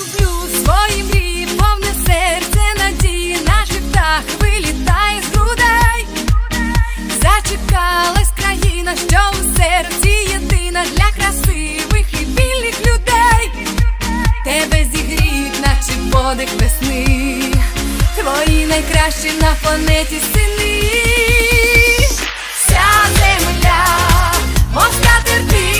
люблю. Свої мрії, повне серце надії, наших птах вилітає з грудей, зачекалась країна, що в серці єдина для красивих і вільних людей, тебе зігріть, наче подих весни, твої найкращі на планеті сини, вся земля, мов скатерти.